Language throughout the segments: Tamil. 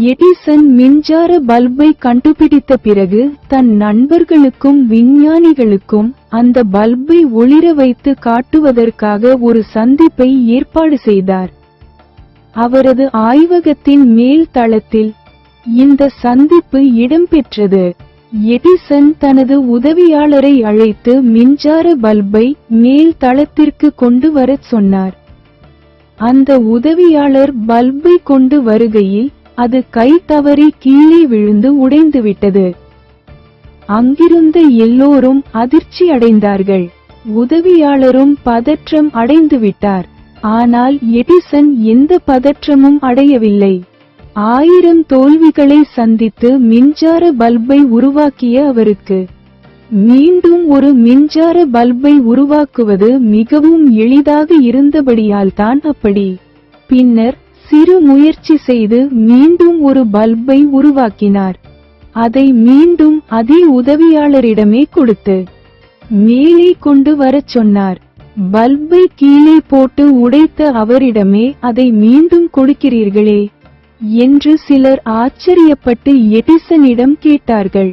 எடிசன் மின்சார பல்பை கண்டுபிடித்த பிறகு தன் நண்பர்களுக்கும் விஞ்ஞானிகளுக்கும் அந்த பல்பை ஒளிர வைத்து காட்டுவதற்காக ஒரு சந்திப்பை ஏற்பாடு செய்தார். அவரது ஆய்வகத்தின் மேல் தளத்தில் இந்த சந்திப்பு இடம்பெற்றது. எடிசன் தனது உதவியாளரை அழைத்து மின்சார பல்பை மேல் தளத்திற்கு கொண்டு வரச் சொன்னார். அந்த உதவியாளர் பல்பை கொண்டு வருகையில் அது கை தவறி கீழே விழுந்து உடைந்துவிட்டது அங்கிருந்த எல்லோரும் அதிர்ச்சி அடைந்தார்கள். உதவியாளரும் பதற்றம் அடைந்துவிட்டார் ஆனால் எடிசன் எந்த பதற்றமும் அடையவில்லை. ஆயிரம் தோல்விகளை சந்தித்து மின்சார பல்பை உருவாக்கிய அவருக்கு மீண்டும் ஒரு மின்சார பல்பை உருவாக்குவது மிகவும் எளிதாக இருந்தபடியால் தான் அப்படி. பின்னர் சிறு முயற்சி செய்து மீண்டும் ஒரு பல்பை உருவாக்கினார். அதை மீண்டும் அதே உதவியாளரிடமே கொடுத்து மேலே கொண்டு வரச் சொன்னார். பல்பை கீழே போட்டு உடைத்த அவரிடமே அதை மீண்டும் கொடுக்கிறீர்களே என்று சிலர் ஆச்சரியப்பட்டு எடிசனிடம் கேட்டார்கள்.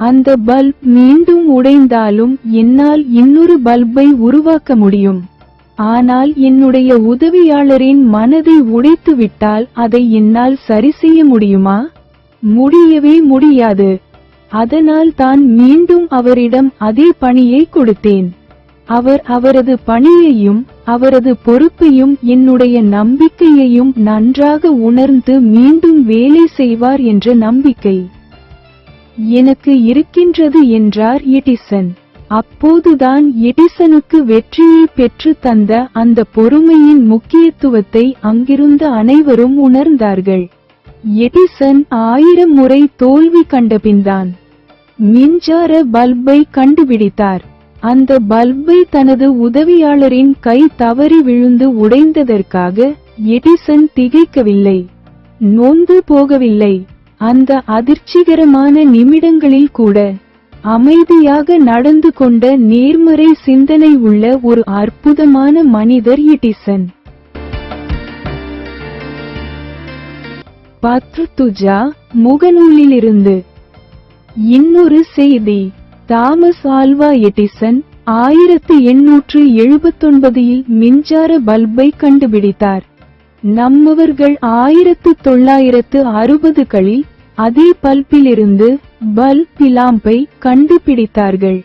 அந்த பல்ப் மீண்டும் உடைந்தாலும் என்னால் இன்னொரு பல்பை உருவாக்க முடியும். ஆனால் என்னுடைய உதவியாளரின் மனதை உடைத்துவிட்டால் அதை என்னால் சரி செய்ய முடியுமா? முடியவே முடியாது. அதனால் தான் மீண்டும் அவரிடம் அதே பணியை கொடுத்தேன். அவர் அவரது பணியையும் அவரது பொறுப்பையும் என்னுடைய நம்பிக்கையையும் நன்றாக உணர்ந்து மீண்டும் வேலை செய்வார் என்ற நம்பிக்கை எனக்கு இருக்கின்றது என்றார் எடிசன் அப்போதுதான் எடிசனுக்கு வெற்றியை பெற்று தந்த அந்த பொறுமையின் முக்கியத்துவத்தை அங்கிருந்த அனைவரும் உணர்ந்தார்கள். எடிசன் ஆயிரம் முறை தோல்வி கண்டபின்தான் மின்சார பல்பை கண்டுபிடித்தார். அந்த பல்பை தனது உதவியாளரின் கை தவறி விழுந்து உடைந்ததற்காக எடிசன் திகைக்கவில்லை. நொந்து போகவில்லை. அந்த அதிர்ச்சிகரமான நிமிடங்களில் கூட அமைதியாக நடந்து கொண்ட நேர்மறை சிந்தனை உள்ள ஒரு அற்புதமான மனிதர் எடிசன் பத்ருதுஜா முகநூலிலிருந்து. இன்னொரு செய்தி தாமஸ் ஆல்வா எடிசன் ஆயிரத்து எண்ணூற்று எழுபத்தொன்பதில் மின்சார பல்பை கண்டுபிடித்தார். நம்மவர்கள் ஆயிரத்து தொள்ளாயிரத்து அறுபதுகளில் அதே பல்பிலிருந்து பல்ப் லாம்பை கண்டுபிடித்தார்கள்.